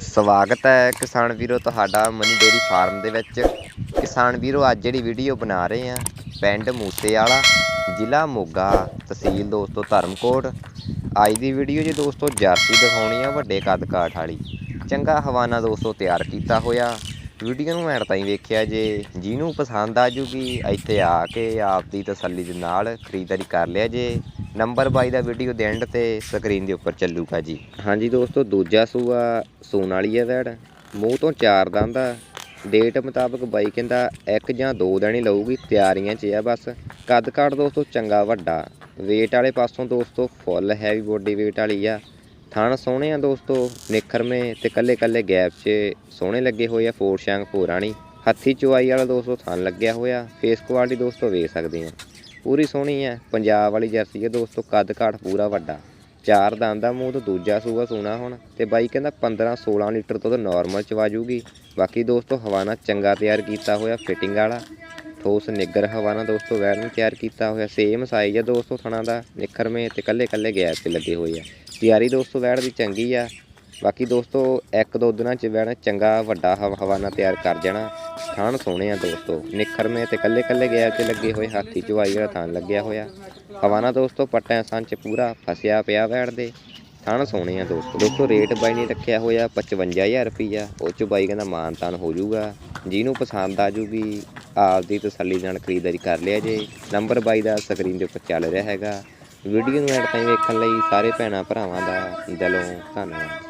ਸਵਾਗਤ ਹੈ ਕਿਸਾਨ ਵੀਰੋ ਤੁਹਾਡਾ ਮਨੀ ਡੇਰੀ ਫਾਰਮ ਦੇ ਵਿੱਚ। ਕਿਸਾਨ ਵੀਰੋ, ਅੱਜ ਜਿਹੜੀ ਵੀਡੀਓ ਬਣਾ ਰਹੇ ਆ ਪਿੰਡ ਮੂਸੇ ਵਾਲਾ, ਜ਼ਿਲ੍ਹਾ ਮੋਗਾ ਤਹਿਸੀਲ ਦੋਸਤੋ ਧਰਮਕੋਟ। ਅੱਜ ਦੀ ਵੀਡੀਓ ਜੀ ਦੋਸਤੋ ਜਰਸੀ ਦਿਖਾਉਣੀ ਆ ਵੱਡੇ ਕੱਦ ਕਾਠ ਵਾਲੀ। ਚੰਗਾ ਹਵਾਨਾ ਦੋਸਤੋ ਤਿਆਰ ਕੀਤਾ ਹੋਇਆ। ਵੀਡੀਓ ਨੂੰ ਐਂਡ ਤਾਈਂ ਵੇਖਿਆ ਜੇ ਜਿਹਨੂੰ ਪਸੰਦ ਆ ਜੂਗੀ, ਇੱਥੇ ਆ ਕੇ ਆਪਦੀ ਤਸੱਲੀ ਦੇ ਨਾਲ ਖਰੀਦਦਾਰੀ ਕਰ ਲਿਆ ਜੇ। ਨੰਬਰ ਬਾਈ ਦਾ ਵੀਡੀਓ ਦੇ ਐਂਡ ਤੇ ਸਕਰੀਨ ਦੇ ਉੱਪਰ ਚੱਲੂਗਾ ਜੀ। ਹਾਂਜੀ ਦੋਸਤੋ, ਦੂਜਾ ਸੂਆ ਸੂਣ ਵਾਲੀ ਹੈ ਵੈੜ। ਮੂੰਹ ਤੋਂ ਚਾਰ ਦੰਦ ਆ। ਡੇਟ ਮੁਤਾਬਕ ਬਾਈ ਕਹਿੰਦਾ ਇੱਕ ਜਾਂ ਦੋ ਦਿਨ ਹੀ ਲਊਗੀ, ਤਿਆਰੀਆਂ 'ਚ ਆ ਬਸ। ਕੱਦ ਕਾਠ ਦੋਸਤੋ ਚੰਗਾ ਵੱਡਾ। weight ਵਾਲੇ ਪਾਸੋਂ ਦੋਸਤੋ ਫੁੱਲ ਹੈਵੀ ਬੋਡੀ weight ਵਾਲੀ ਆ। ਥਣ ਸੋਹਣੇ ਆ ਦੋਸਤੋ ਨਿਖਰਵੇਂ ਤੇ ਕੱਲੇ ਕੱਲੇ ਗੈਪ 'ਚ ਸੋਹਣੇ ਲੱਗੇ ਹੋਏ ਆ ਫੋਰ ਸ਼ਾਂਗ ਫੋਰਾਣੀ ਹੱਥੀ ਚੁਆਈ ਵਾਲਾ ਦੋਸਤੋ ਥਣ ਲੱਗਿਆ ਹੋਇਆ। ਫੇਸ ਕੁਆਲਿਟੀ ਦੋਸਤੋ ਵੇਖ ਸਕਦੇ ਆ। ਪੂਰੀ ਸੋਹਣੀ ਹੈ ਪੰਜਾਬ ਵਾਲੀ ਜਰਸੀ ਹੈ ਦੋਸਤੋ, ਕੱਦ ਕਾਠ ਪੂਰਾ ਵੱਡਾ। ਚਾਰ ਦੰਦ ਦਾ ਮੂੰਹ ਤੋਂ ਦੂਜਾ ਸੂਆ ਸੋਨਾ ਹੁਣ, ਤੇ ਬਾਈ ਕਹਿੰਦਾ 15 16 ਲੀਟਰ ਤੋਂ ਤਾਂ ਨਾਰਮਲ ਚਵਾ ਜੂਗੀ ਬਾਕੀ ਦੋਸਤੋ ਹਵਾਨਾ ਚੰਗਾ ਤਿਆਰ ਕੀਤਾ ਹੋਇਆ ਫਿਟਿੰਗ ਵਾਲਾ। ਠੋਸ ਨਿੱਗਰ ਹਵਾਨਾ ਦੋਸਤੋ, ਵੈਰ ਨੂੰ ਤਿਆਰ ਕੀਤਾ ਹੋਇਆ। ਸੇਮ ਸਾਈਜ਼ ਆ ਦੋਸਤੋ ਥਣਾ ਦਾ ਨਿਖਰਵੇਂ ਤੇ ਕੱਲੇ ਕੱਲੇ ਗੈਪ ਤੇ ਲੱਗੇ ਹੋਏ ਆ। ਤਿਆਰੀ ਦੋਸਤੋ ਵੈੜ ਦੀ ਚੰਗੀ ਆ। ਬਾਕੀ ਦੋਸਤੋ, ਇੱਕ ਦੋ ਦਿਨਾਂ ਚ ਵੈੜ ਚੰਗਾ ਵੱਡਾ ਹਵਾਨਾ ਤਿਆਰ ਕਰ ਜਾਣਾ। ਥਾਣ ਸੋਹਣੇ ਆ ਦੋਸਤੋ। ਨਿਖਰਵੇਂ ਤੇ ਕੱਲੇ ਕੱਲੇ ਗੈਪ ਤੇ ਲੱਗੇ ਹੋਏ ਹਾਥੀ ਚਵਾਈ ਵਾਲਾ ਥਾਣ ਲੱਗਿਆ ਹੋਇਆ। ਹਵਾਨਾ ਦੋਸਤੋ ਪੱਟਿਆਂ ਸੰਨ ਚ ਪੂਰਾ ਫਸਿਆ ਪਿਆ ਵੈੜ ਦੇ। ਥਣ ਸੋਹਣੇ ਆ ਦੋਸਤੋ। ਦੋਸਤੋ, ਰੇਟ ਬਾਈ ਨੇ ਰੱਖਿਆ ਹੋਇਆ 55000 ਰੁਪਈਆ। ਉਹ ਚ ਬਾਈ ਕਹਿੰਦਾ ਮਾਨ ਤਾਨ ਹੋ ਜਾਊਗਾ। ਜਿਹਨੂੰ ਪਸੰਦ ਆ ਜੂਗੀ, ਆਪਦੀ ਤਸੱਲੀ ਨਾਲ ਖਰੀਦਦਾਰੀ ਕਰ ਲਿਆ ਜੇ। ਨੰਬਰ ਬਾਈ ਦਾ ਸਕਰੀਨ ਦੇ ਉੱਪਰ ਚੱਲ ਰਿਹਾ ਹੈਗਾ। ਵੀਡੀਓ ਨੂੰ ਐਡ ਤਾਈਂ ਵੇਖਣ ਲਈ ਸਾਰੇ ਭੈਣਾਂ ਭਰਾਵਾਂ ਦਾ ਦਿਲੋਂ ਧੰਨਵਾਦ।